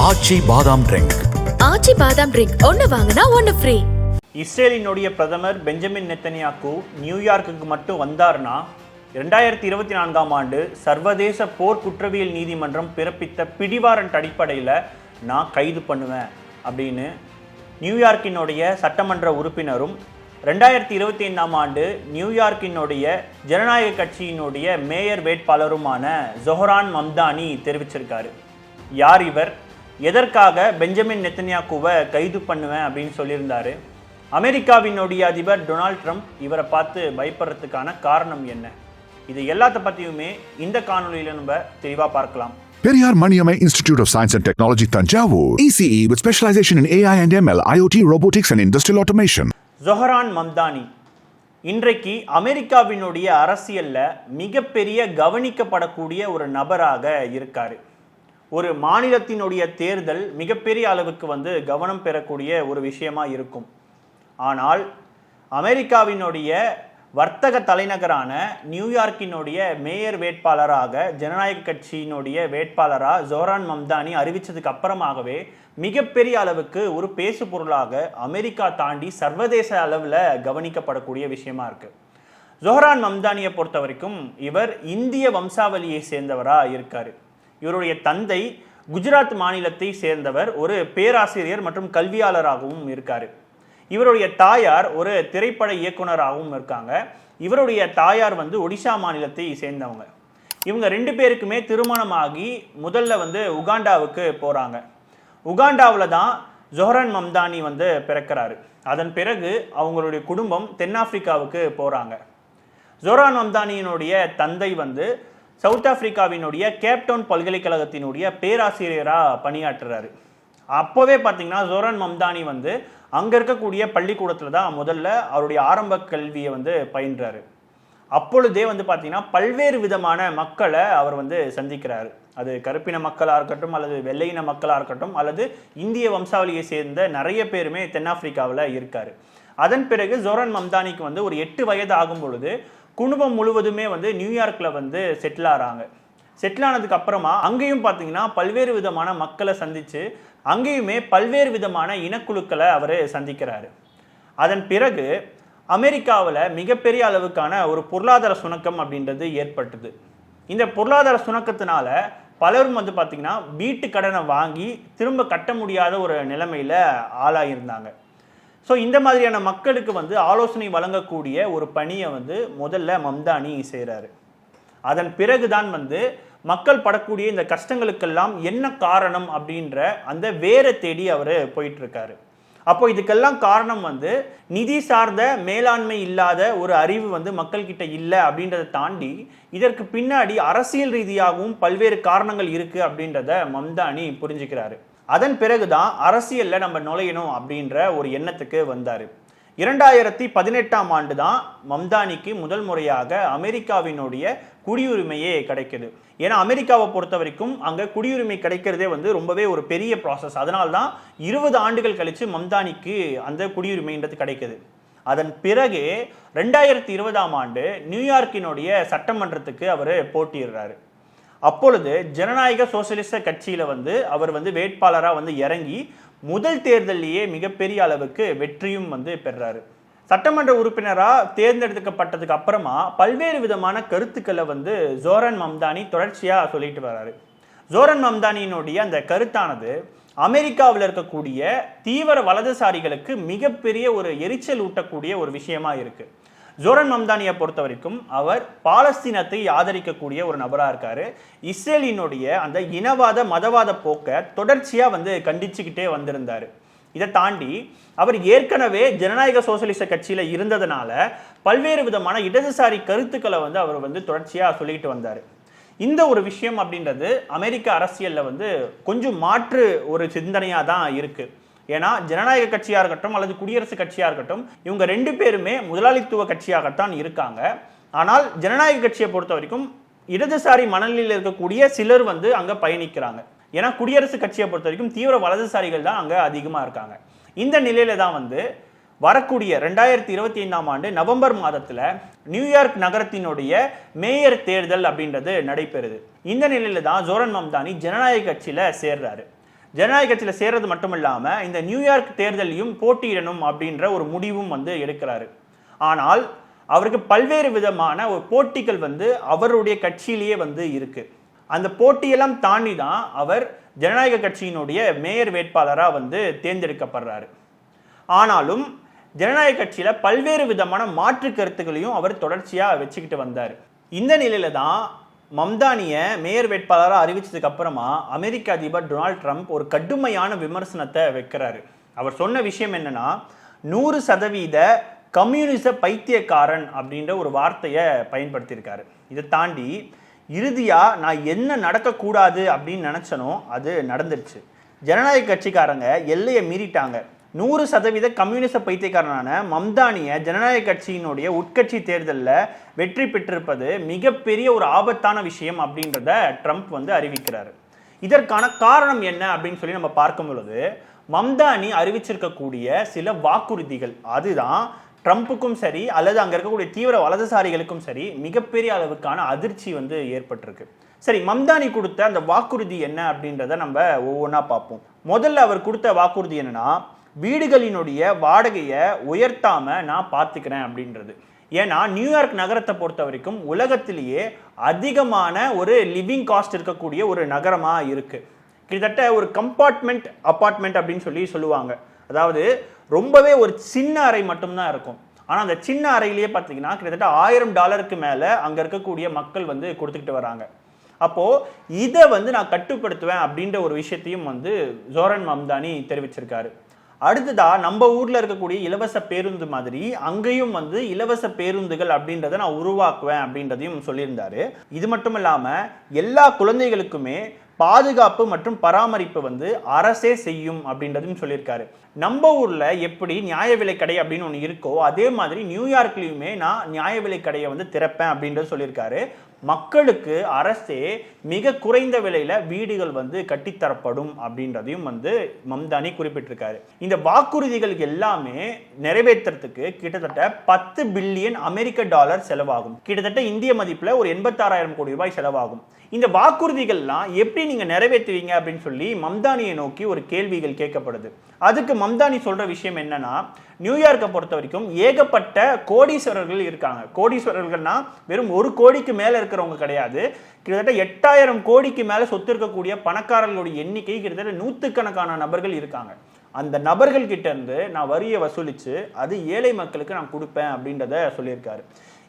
ஆச்சி பாதாம் ட்ரிங்க் ஆச்சி பாதாம் ட்ரிங்க் ஒன்னு வாங்கினா ஒன்னு ஃப்ரீ இஸ்ரேலினுடைய பிரதமர் பெஞ்சமின் நெத்தனியாக்கு நியூயார்க்குக்கு மட்டும் வந்தார்னா ரெண்டாயிரத்தி இருபத்தி நான்காம் ஆண்டு சர்வதேச போர் குற்றவியல் நீதிமன்றம் பிறப்பித்த பிடிவாரண்ட் அடிப்படையில் நான் கைது பண்ணுவேன் அப்படின்னு நியூயார்க்கினுடைய சட்டமன்ற உறுப்பினரும் ரெண்டாயிரத்தி இருபத்தி ஐந்தாம் ஆண்டு நியூயார்க்கினுடைய ஜனநாயக கட்சியினுடைய மேயர் வேட்பாளருமான ஜொஹரான் மம்தானி தெரிவிச்சிருக்காரு. யார் இவர்? எதற்காக பெஞ்சமின் நெத்தன்யாக்குவை கைது பண்ணுவேன் அப்படின்னு சொல்லியிருந்தாரு? அமெரிக்காவினுடைய அதிபர் டொனால்ட் ட்ரம்ப் இவரை பார்த்து பயப்படுறதுக்கான காரணம் என்ன? இது எல்லாத்த பற்றியுமே இந்த காணொளியில் நம்ம தெளிவாக பார்க்கலாம். Periyar Maniamai Institute of Science and Technology Tanjavur. ECE with specialization in AI and ML, IoT, robotics and industrial automation. ஜொஹரான் Mamdani இன்றைக்கு அமெரிக்காவினுடைய அரசியல்ல மிகப்பெரிய கவனிக்கப்படக்கூடிய ஒரு நபராக இருக்காரு. ஒரு மாநிலத்தினுடைய தேர்தல் மிகப்பெரிய அளவுக்கு வந்து கவனம் பெறக்கூடிய ஒரு விஷயமா இருக்கும். ஆனால் அமெரிக்காவினுடைய வர்த்தக தலைநகரான நியூயார்க்கினுடைய மேயர் வேட்பாளராக ஜனநாயக கட்சியினுடைய வேட்பாளராக ஜோரான் மம்தானி அறிவித்ததுக்கு அப்புறமாகவே மிகப்பெரிய அளவுக்கு ஒரு பேசு பொருளாக அமெரிக்கா தாண்டி சர்வதேச அளவில் கவனிக்கப்படக்கூடிய விஷயமா இருக்கு. ஜோஹரான் மம்தானியை பொறுத்த வரைக்கும் இவர் இந்திய வம்சாவளியை சேர்ந்தவராக இருக்காரு. இவருடைய தந்தை குஜராத் மாநிலத்தை சேர்ந்தவர் ஒரு பேராசிரியர் மற்றும் கல்வியாளராகவும் இருக்காரு. இவருடைய தாயார் ஒரு திரைப்பட இயக்குனராகவும் இருக்காங்க. இவருடைய தாயார் வந்து ஒடிசா மாநிலத்தை சேர்ந்தவங்க. இவங்க ரெண்டு பேருக்குமே திருமணமாகி முதல்ல வந்து உகாண்டாவுக்கு போகிறாங்க உகாண்டாவில் தான் ஜொஹரன் மம்தானி வந்து பிறக்கிறாரு. அதன் பிறகு அவங்களுடைய குடும்பம் தென்னாப்பிரிக்காவுக்கு போகிறாங்க ஜொஹரான் மம்தானியினுடைய தந்தை வந்து சவுத் ஆப்பிரிக்காவினுடைய கேப்டவுன் பல்கலைக்கழகத்தினுடைய பேராசிரியராக பணியாற்றுறாரு. அப்போவே பார்த்தீங்கன்னா ஜோரான் மம்தானி வந்து அங்கே இருக்கக்கூடிய பள்ளிக்கூடத்தில் தான் முதல்ல அவருடைய ஆரம்ப கல்வியை வந்து பயின்றாரு. அப்பொழுதே வந்து பார்த்தீங்கன்னா பல்வேறு விதமான மக்களை அவர் வந்து சந்திக்கிறாரு. அது கருப்பின மக்களாக இருக்கட்டும் அல்லது வெள்ளையின மக்களாக இருக்கட்டும் அல்லது இந்திய வம்சாவளியை சேர்ந்த நிறைய பேருமே தென்னாப்பிரிக்காவில் இருக்காரு. அதன் பிறகு ஜோரன் மம்தானிக்கு வந்து ஒரு எட்டு வயது ஆகும் பொழுது குடும்பம் முழுவதுமே வந்து நியூயார்க்கில் வந்து செட்டில் ஆகிறாங்க செட்டில் ஆனதுக்கு அப்புறமா அங்கேயும் பார்த்தீங்கன்னா பல்வேறு விதமான மக்களை சந்தித்து அங்கேயுமே பல்வேறு விதமான இனக்குழுக்களை அவர் சந்திக்கிறாரு. அதன் பிறகு அமெரிக்காவில் மிகப்பெரிய அளவுக்கான ஒரு பொருளாதார சுணக்கம் அப்படின்றது ஏற்பட்டது. இந்த பொருளாதார சுணக்கத்தினால பலரும் வந்து பார்த்திங்கன்னா வீட்டு கடனை வாங்கி திரும்ப கட்ட முடியாத ஒரு நிலைமையில் ஆளாகியிருந்தாங்க ஸோ இந்த மாதிரியான மக்களுக்கு வந்து ஆலோசனை வழங்கக்கூடிய ஒரு பணியை வந்து முதல்ல மம்தானி செய்கிறாரு அதன் பிறகுதான் வந்து மக்கள் படக்கூடிய இந்த கஷ்டங்களுக்கெல்லாம் என்ன காரணம் அப்படின்ற அந்த வேரை தேடி அவர் போயிட்டு இருக்காரு அப்போ இதுக்கெல்லாம் காரணம் வந்து நிதி சார்ந்த மேலாண்மை இல்லாத ஒரு அறிவு வந்து மக்கள்கிட்ட இல்லை அப்படின்றத தாண்டி இதற்கு பின்னாடி அரசியல் ரீதியாகவும் பல்வேறு காரணங்கள் இருக்கு அப்படின்றத மம்தானி புரிஞ்சுக்கிறாரு. அதன் பிறகுதான் அரசியல்ல நம்ம நுழையணும் அப்படின்ற ஒரு எண்ணத்துக்கு வந்தாரு. இரண்டாயிரத்தி பதினெட்டாம் ஆண்டு தான் மம்தானிக்கு முதல் முறையாக அமெரிக்காவினுடைய குடியுரிமையே கிடைக்குது. ஏன்னா அமெரிக்காவை பொறுத்த வரைக்கும் அங்கே குடியுரிமை கிடைக்கிறதே வந்து ரொம்பவே ஒரு பெரிய ப்ராசஸ் அதனால தான் இருபது ஆண்டுகள் கழித்து மம்தானிக்கு அந்த குடியுரிமைன்றது கிடைக்குது. அதன் பிறகு ரெண்டாயிரத்தி இருபதாம் ஆண்டு நியூயார்க்கினுடைய சட்டமன்றத்துக்கு அவர் போட்டியிடுறாரு. அப்பொழுது ஜனநாயக சோசியலிச கட்சியில் வந்து அவர் வந்து வேட்பாளராக வந்து இறங்கி முதல் தேர்தலிலேயே மிகப்பெரிய அளவுக்கு வெற்றியும் வந்து பெறாரு சட்டமன்ற உறுப்பினராக தேர்ந்தெடுக்கப்பட்டதுக்கு அப்புறமா பல்வேறு விதமான கருத்துக்களை வந்து ஜோரன் மம்தானி தொடர்ச்சியாக சொல்லிட்டு வர்றாரு ஜோரன் மம்தானியினுடைய அந்த கருத்தானது அமெரிக்காவில் இருக்கக்கூடிய தீவிர வலதுசாரிகளுக்கு மிகப்பெரிய ஒரு எரிச்சல் ஊட்டக்கூடிய ஒரு விஷயமா இருக்குது ஜோரன் மம்தானியை பொறுத்த வரைக்கும் அவர் பாலஸ்தீனத்தை ஆதரிக்கக்கூடிய ஒரு நபராக இருக்காரு. இஸ்ரேலினுடைய அந்த இனவாத மதவாத போக்கை தொடர்ச்சியாக வந்து கண்டிச்சுக்கிட்டே வந்திருந்தார். இதை தாண்டி அவர் ஏற்கனவே ஜனநாயக சோசியலிச கட்சியில் இருந்ததுனால பல்வேறு விதமான இடதுசாரி கருத்துக்களை வந்து அவர் வந்து தொடர்ச்சியாக சொல்லிக்கிட்டு வந்தார். இந்த ஒரு விஷயம் அப்படின்றது அமெரிக்க அரசியலில் வந்து கொஞ்சம் மாற்று ஒரு சிந்தனையாக தான் இருக்குது ஏன்னா ஜனநாயக கட்சியாக இருக்கட்டும் அல்லது குடியரசு கட்சியாக இருக்கட்டும் இவங்க ரெண்டு பேருமே முதலாளித்துவ கட்சியாகத்தான் இருக்காங்க. ஆனால் ஜனநாயக கட்சியை பொறுத்த வரைக்கும் இடதுசாரி மனநிலையில் இருக்கக்கூடிய சிலர் வந்து அங்கே பயணிக்கிறாங்க. ஏன்னா குடியரசு கட்சியை பொறுத்த வரைக்கும் தீவிர வலதுசாரிகள் தான் அங்கே அதிகமாக இருக்காங்க. இந்த நிலையில தான் வந்து வரக்கூடிய ரெண்டாயிரத்தி இருபத்தி ஐந்தாம் ஆண்டு நவம்பர் மாதத்தில் நியூயார்க் நகரத்தினுடைய மேயர் தேர்தல் அப்படின்றது நடைபெறுது. இந்த நிலையில தான் ஜோரன் மம்தானி ஜனநாயக கட்சியில் சேர்றாரு. ஜனநாயக கட்சியில் சேர்றது மட்டும் இல்லாமல் இந்த நியூயார்க் தேர்தலையும் போட்டியிடணும் அப்படின்ற ஒரு முடிவும் வந்து எடுக்கிறாரு. ஆனால் அவருக்கு பல்வேறு விதமான ஒரு போட்டிகள் வந்து அவருடைய கட்சியிலேயே வந்து இருக்கு. அந்த போட்டியெல்லாம் தாண்டி தான் அவர் ஜனநாயக கட்சியினுடைய மேயர் வேட்பாளராக வந்து தேர்ந்தெடுக்கப்படுறாரு. ஆனாலும் ஜனநாயக கட்சியில் பல்வேறு விதமான மாற்று கருத்துக்களையும் அவர் தொடர்ச்சியாக வச்சுக்கிட்டு வந்தார். இந்த நிலையில தான் மம்தானிய மேயர் வேட்பாளராக அறிவிச்சதுக்கு அப்புறமா அமெரிக்க அதிபர் டொனால்ட் ட்ரம்ப் ஒரு கடுமையான விமர்சனத்தை வைக்கிறாரு. அவர் சொன்ன விஷயம் என்னன்னா நூறு சதவீத கம்யூனிச பைத்தியக்காரன் அப்படின்ற ஒரு வார்த்தையை பயன்படுத்தியிருக்காரு. இதை தாண்டி இறுதியாக நான் என்ன நடக்கக்கூடாது அப்படின்னு நினச்சனோ அது நடந்துருச்சு. ஜனநாயக கட்சிக்காரங்க எல்லையை மீறிட்டாங்க. நூறு சதவீத கம்யூனிச பைத்தியக்காரனான மம்தானிய ஜனநாயக கட்சியினுடைய உட்கட்சி தேர்தலில் வெற்றி பெற்றிருப்பது மிகப்பெரிய ஒரு ஆபத்தான விஷயம் அப்படின்றத ட்ரம்ப் வந்து அறிவிக்கிறாரு. இதற்கான காரணம் என்ன அப்படின்னு சொல்லி நம்ம பார்க்கும் பொழுது மம்தானி அறிவிச்சிருக்கக்கூடிய சில வாக்குறுதிகள். அதுதான் ட்ரம்ப்புக்கும் சரி அல்லது அங்கே இருக்கக்கூடிய தீவிர வலதுசாரிகளுக்கும் சரி மிகப்பெரிய அளவுக்கான அதிர்ச்சி வந்து ஏற்பட்டிருக்கு. சரி மம்தானி கொடுத்த அந்த வாக்குறுதி என்ன அப்படின்றத நம்ம ஒவ்வொன்றா பார்ப்போம். முதல்ல அவர் கொடுத்த வாக்குறுதி என்னன்னா வீடுகளினுடைய வாடகையை உயர்த்தாம நான் பார்த்துக்கிறேன் அப்படின்றது. ஏன்னா நியூயார்க் நகரத்தை பொறுத்த வரைக்கும் உலகத்திலேயே அதிகமான ஒரு லிவிங் காஸ்ட் இருக்கக்கூடிய ஒரு நகரமாக இருக்குது கிட்டத்தட்ட ஒரு கம்பார்ட்மெண்ட் அப்பார்ட்மெண்ட் அப்படின்னு சொல்லி சொல்லுவாங்க. அதாவது ரொம்பவே ஒரு சின்ன அறை மட்டும்தான் இருக்கும். ஆனால் அந்த சின்ன அறையிலேயே பார்த்தீங்கன்னா கிட்டத்தட்ட ஆயிரம் டாலருக்கு மேலே அங்கே இருக்கக்கூடிய மக்கள் வந்து கொடுத்துக்கிட்டு வராங்க. அப்போது இதை வந்து நான் கட்டுப்படுத்துவேன் அப்படின்ற ஒரு விஷயத்தையும் வந்து ஜோரன் மம்தானி தெரிவிச்சிருக்காரு. அடுத்ததா நம்ம ஊர்ல இருக்கக்கூடிய இலவச பேருந்து மாதிரி அங்கேயும் வந்து இலவச பேருந்துகள் அப்படின்றத நான் உருவாக்குவேன் அப்படின்றதையும் சொல்லியிருந்தாரு. இது மட்டும் இல்லாம எல்லா குழந்தைகளுக்குமே பாதுகாப்பு மற்றும் பராமரிப்பு வந்து அரசே செய்யும் அப்படின்றதும் சொல்லியிருக்காரு. நம்ம ஊரில் எப்படி நியாய விலை கடை அப்படின்னு ஒன்று இருக்கோ அதே மாதிரி நியூயார்க்லேயுமே நான் நியாய விலை கடையை வந்து திறப்பேன் அப்படின்றது சொல்லியிருக்காரு. மக்களுக்கு அரசே மிக குறைந்த விலையில வீடுகள் வந்து கட்டித்தரப்படும் அப்படின்றதையும் வந்து மம்தானி குறிப்பிட்டிருக்காரு. இந்த வாக்குறுதிகள் எல்லாமே நிறைவேற்றுறதுக்கு கிட்டத்தட்ட பத்து பில்லியன் அமெரிக்க டாலர் செலவாகும். கிட்டத்தட்ட இந்திய மதிப்புல ஒரு எண்பத்தாறாயிரம் கோடி ரூபாய் செலவாகும். இந்த வாக்குறுதிகள்லாம் எப்படி நீங்க நிறைவேற்றுவீங்க அப்படின்னு சொல்லி மம்தானியை நோக்கி ஒரு கேள்விகள் கேட்கப்படுது. அதுக்கு மம்தானி சொல்ற விஷயம் என்னன்னா நியூயார்க்கை பொறுத்த வரைக்கும் ஏகப்பட்ட கோடீஸ்வரர்கள் இருக்காங்க. கோடீஸ்வரர்கள்னா வெறும் ஒரு கோடிக்கு மேல இருக்கிறவங்க கிடையாது. கிட்டத்தட்ட எட்டாயிரம் கோடிக்கு மேல சொத்து இருக்கக்கூடிய பணக்காரர்களுடைய எண்ணிக்கை கிட்டத்தட்ட நூற்றுக்கணக்கான நபர்கள் இருக்காங்க. அந்த நபர்கள் கிட்ட இருந்து நான் வரியை வசூலிச்சு அது ஏழை மக்களுக்கு நான் கொடுப்பேன் அப்படின்றத சொல்லியிருக்காரு.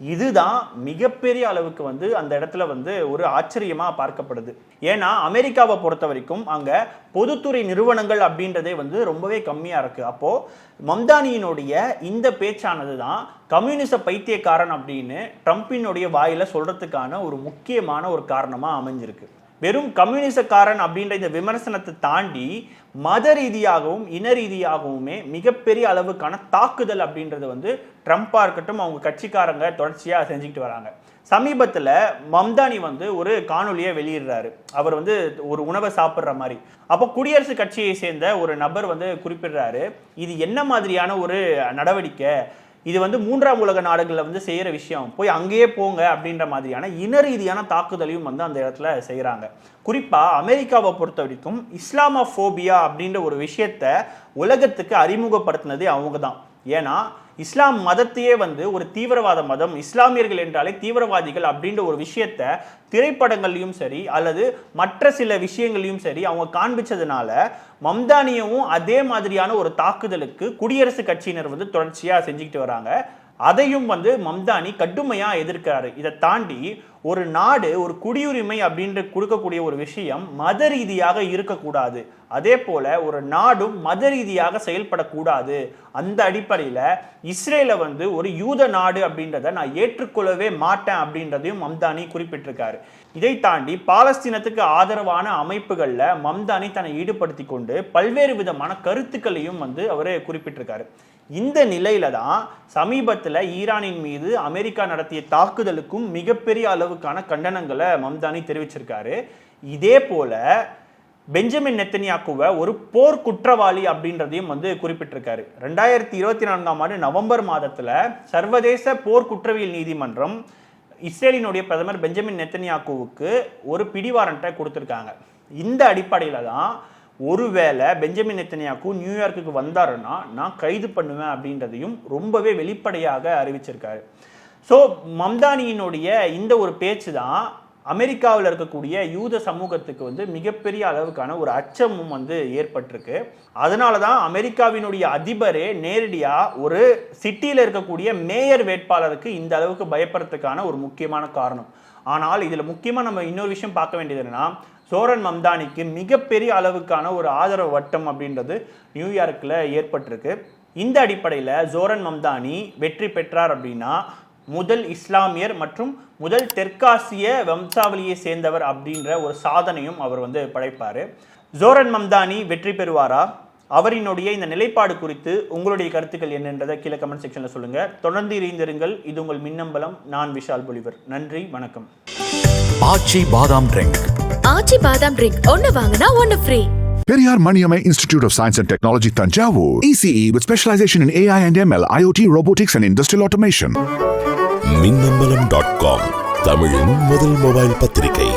இதுதான் மிகப்பெரிய அளவுக்கு வந்து அந்த இடத்துல வந்து ஒரு ஆச்சரியமாக பார்க்கப்படுது. ஏன்னா அமெரிக்காவை பொறுத்த வரைக்கும் அங்கே பொதுத்துறை நிறுவனங்கள் அப்படின்றதே வந்து ரொம்பவே கம்மியாக இருக்குது அப்போது மம்தானியினுடைய இந்த பேச்சானது தான் கம்யூனிச பைத்தியக்காரன் அப்படின்னு ட்ரம்பினுடைய வாயில் சொல்கிறதுக்கான ஒரு முக்கியமான ஒரு காரணமாக அமைஞ்சிருக்கு. வெறும் கம்யூனிசக்காரன் அப்படின்ற இந்த விமர்சனத்தை தாண்டி மத ரீதியாகவும் இன ரீதியாகவுமே மிகப்பெரிய அளவுக்கான தாக்குதல் அப்படின்றது வந்து ட்ரம்ப்பாக இருக்கட்டும் அவங்க கட்சிக்காரங்க தொடர்ச்சியாக செஞ்சுக்கிட்டு வராங்க. சமீபத்தில் மம்தானி வந்து ஒரு காணொலியை வெளியிடுறாரு. அவர் வந்து ஒரு உணவை சாப்பிட்ற மாதிரி. அப்போ குடியரசுக் கட்சியை சேர்ந்த ஒரு நபர் வந்து குறிப்பிடுறாரு இது என்ன மாதிரியான ஒரு நடவடிக்கை? இது வந்து மூன்றாம் உலக நாடுகளில் வந்து செய்கிற விஷயம். போய் அங்கேயே போங்க அப்படின்ற மாதிரியான இன ரீதியான தாக்குதலையும் வந்து அந்த இடத்துல செய்கிறாங்க குறிப்பாக அமெரிக்காவை பொறுத்த வரைக்கும் இஸ்லாமோபோபியா அப்படின்ற ஒரு விஷயத்த உலகத்துக்கு அறிமுகப்படுத்தினதே அவங்க தான் ஏன்னா இஸ்லாம் மதத்தையே வந்து ஒரு தீவிரவாத மதம் இஸ்லாமியர்கள் என்றாலே தீவிரவாதிகள் அப்படின்ற ஒரு விஷயத்த திரைப்படங்கள்லையும் சரி அல்லது மற்ற சில விஷயங்களையும் சரி அவங்க காண்பிச்சதுனால மம்தானியவும் அதே மாதிரியான ஒரு தாக்குதலுக்கு குடியரசுக் கட்சியினர் வந்து தொடர்ச்சியாக செஞ்சுக்கிட்டு வராங்க. அதையும் வந்து மம்தானி கடுமையா எதிர்க்கிறாரு. இதை தாண்டி ஒரு நாடு ஒரு குடியுரிமை அப்படின்ற கொடுக்கக்கூடிய ஒரு விஷயம் மத ரீதியாக இருக்கக்கூடாது. அதே போல ஒரு நாடும் மத ரீதியாக செயல்படக்கூடாது. அந்த அடிப்படையில் இஸ்ரேலை வந்து ஒரு யூத நாடு அப்படின்றத நான் ஏற்றுக்கொள்ளவே மாட்டேன் அப்படின்றதையும் மம்தானி குறிப்பிட்டிருக்காரு. இதை தாண்டி பாலஸ்தீனத்துக்கு ஆதரவான அமைப்புகளில் மம்தானி தன்னை ஈடுபடுத்தி கொண்டு பல்வேறு விதமான கருத்துக்களையும் வந்து அவர் குறிப்பிட்டிருக்காரு. இந்த நிலையில தான் சமீபத்தில் ஈரானின் மீது அமெரிக்கா நடத்திய தாக்குதலுக்கும் மிகப்பெரிய அளவுக்கான கண்டனங்களை மம்தானி தெரிவிச்சிருக்காரு. இதே போல பெஞ்சமின் நெத்தனியாக்குவை ஒரு போர் குற்றவாளி அப்படின்றதையும் வந்து குறிப்பிட்டிருக்காரு. ரெண்டாயிரத்தி இருபத்தி நான்காம் ஆண்டு நவம்பர் மாதத்தில் சர்வதேச போர் குற்றவியல் நீதிமன்றம் இஸ்ரேலினுடைய பிரதமர் பெஞ்சமின் நெத்தனியாக்குவுக்கு ஒரு பிடிவாரண்ட்டை கொடுத்துருக்காங்க. இந்த அடிப்படையில் தான் ஒருவேளை பெஞ்சமின் நெத்தனியாக்கு நியூயார்க்குக்கு வந்தாருன்னா நான் கைது பண்ணுவேன் அப்படின்றதையும் ரொம்பவே வெளிப்படையாக அறிவிச்சிருக்காரு. ஸோ மம்தானியினுடைய இந்த ஒரு பேச்சு தான் அமெரிக்காவில் இருக்கக்கூடிய யூத சமூகத்துக்கு வந்து மிகப்பெரிய அளவுக்கான ஒரு அச்சமும் வந்து ஏற்பட்டிருக்கு. அதனால தான் அமெரிக்காவினுடைய அதிபரே நேரடியாக ஒரு சிட்டியில் இருக்கக்கூடிய மேயர் வேட்பாளருக்கு இந்த அளவுக்கு பயப்படுறதுக்கான ஒரு முக்கியமான காரணம். ஆனால் இதில் முக்கியமாக நம்ம இன்னொரு விஷயம் பார்க்க வேண்டியது என்னன்னா சோரன் மம்தானிக்கு மிகப்பெரிய அளவுக்கான ஒரு ஆதரவு வட்டம் அப்படின்றது நியூயார்க்கில் ஏற்பட்டிருக்கு. இந்த அடிப்படையில் ஜோரன் மம்தானி வெற்றி பெற்றார் அப்படின்னா முதல் இஸ்லாமியர் மற்றும் முதல் தெற்காசிய வம்சாவளியை சேர்ந்தவர் அப்படின்ற ஒரு சாதனையும் அவர் வந்து படைப்பார். ஜோரன் மம்தானி வெற்றி பெறுவாரா? அவரினுடைய இந்த நிலைப்பாடு குறித்து உங்களுடைய கருத்துக்கள் என்னன்றதை கீழே கமெண்ட் செக்ஷனில் சொல்லுங்கள் தொடர்ந்து இணைந்திருங்கள். இது உங்கள் மின்னம்பலம். நான் விஷால் பொலிவர். நன்றி வணக்கம். ஆச்சி பாதாம் ட்ரிங்க். ஆச்சி பாதாம் ட்ரிங்க். ஒன்னு வாங்கினா ஒன்னு free Periyar Maniamai Institute of Science and Technology Tanjavur. ECE with specialization in AI and ML, IoT, robotics and industrial automation. Minnambalam dot com தமிழின் முதல் மொபைல் பத்திரிகை.